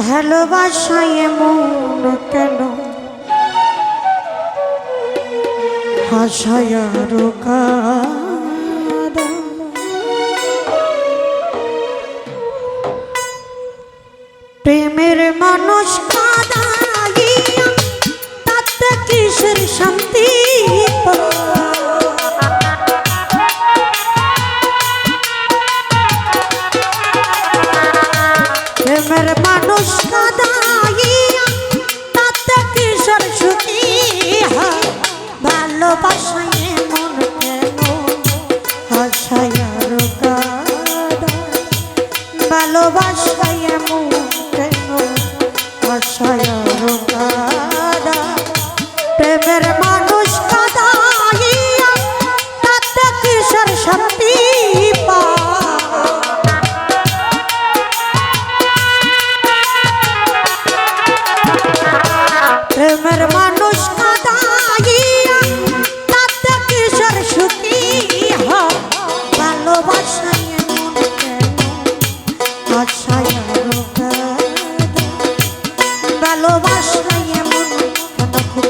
ভালোবাসায় মন কেন? প্রেমের মানুষ ভালোবাসায় মন কেন? ভালোবাসা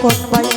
কোন পাই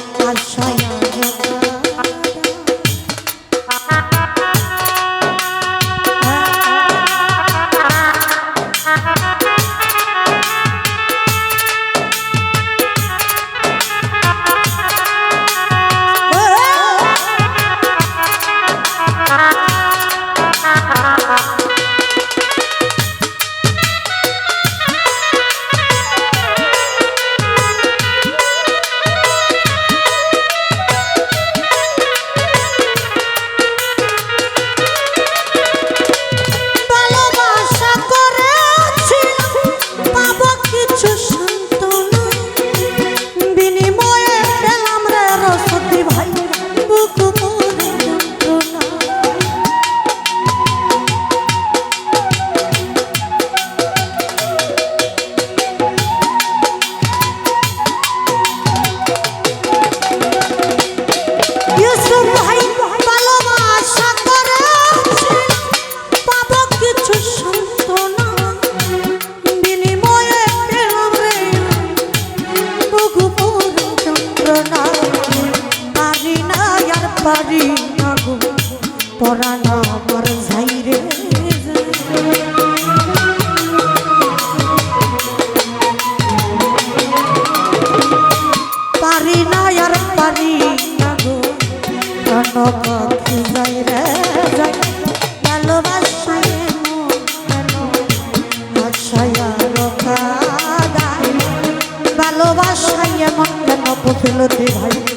ছিল ভাই।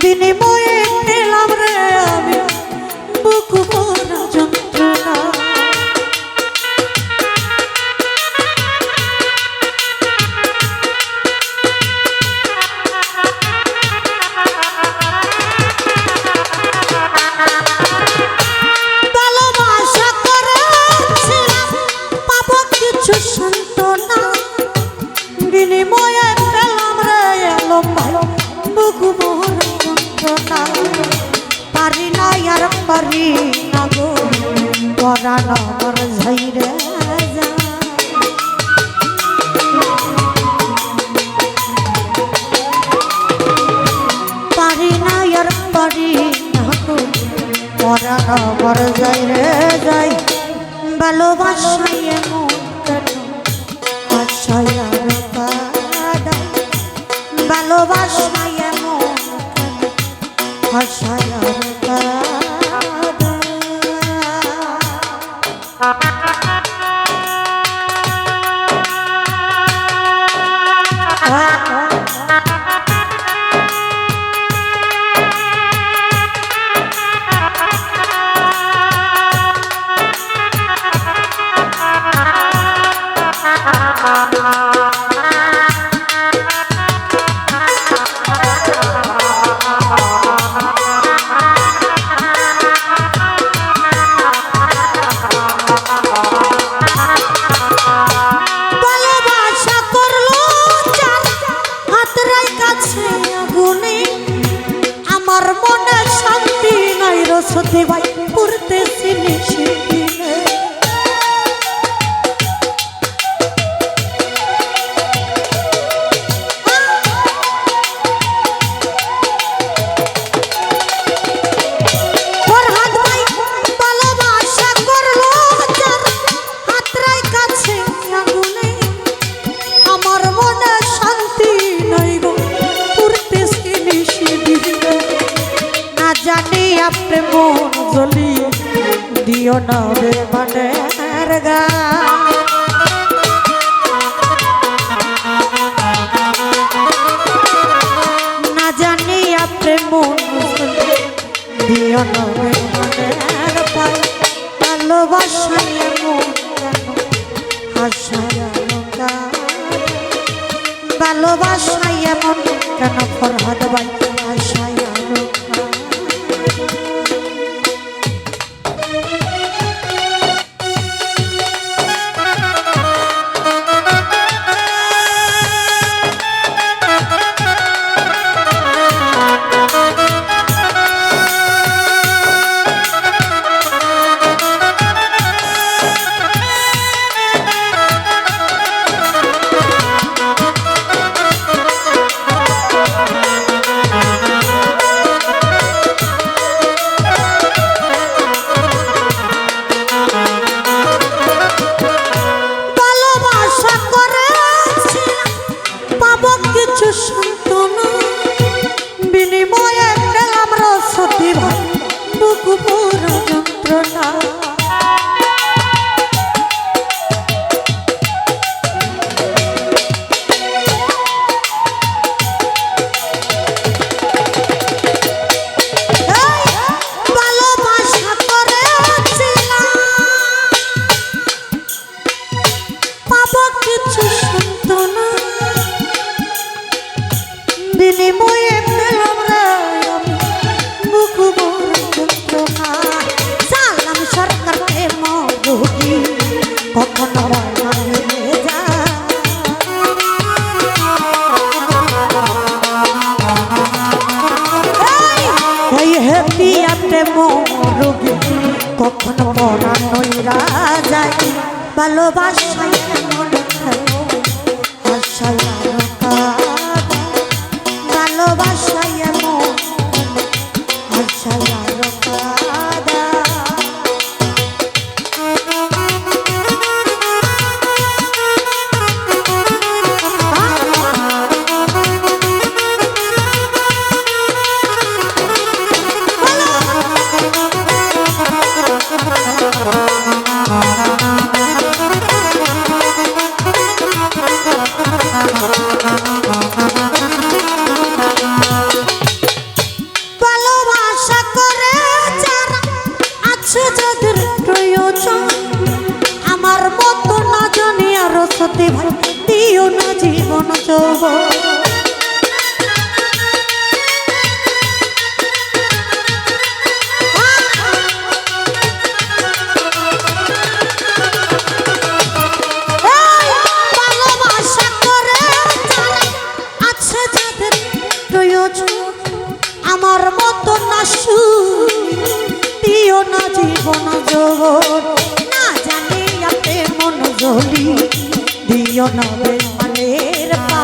Dini Moy. Shut up. সত্যি ভাই? কেন ফরহাদ ভাই। ভালোবাসা। দেব দিও না জীবন যৌব আমার মতো না সু দিও না জীবন জোর। না জানি আপনি মন জলি দিও না বেমানের পা।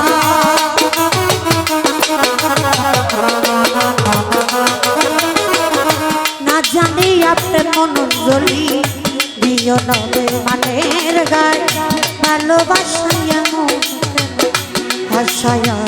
না জানি আপনার মনোজলি দিও না বেমানের গায়ে। ভালোবাসায় হাসায়া?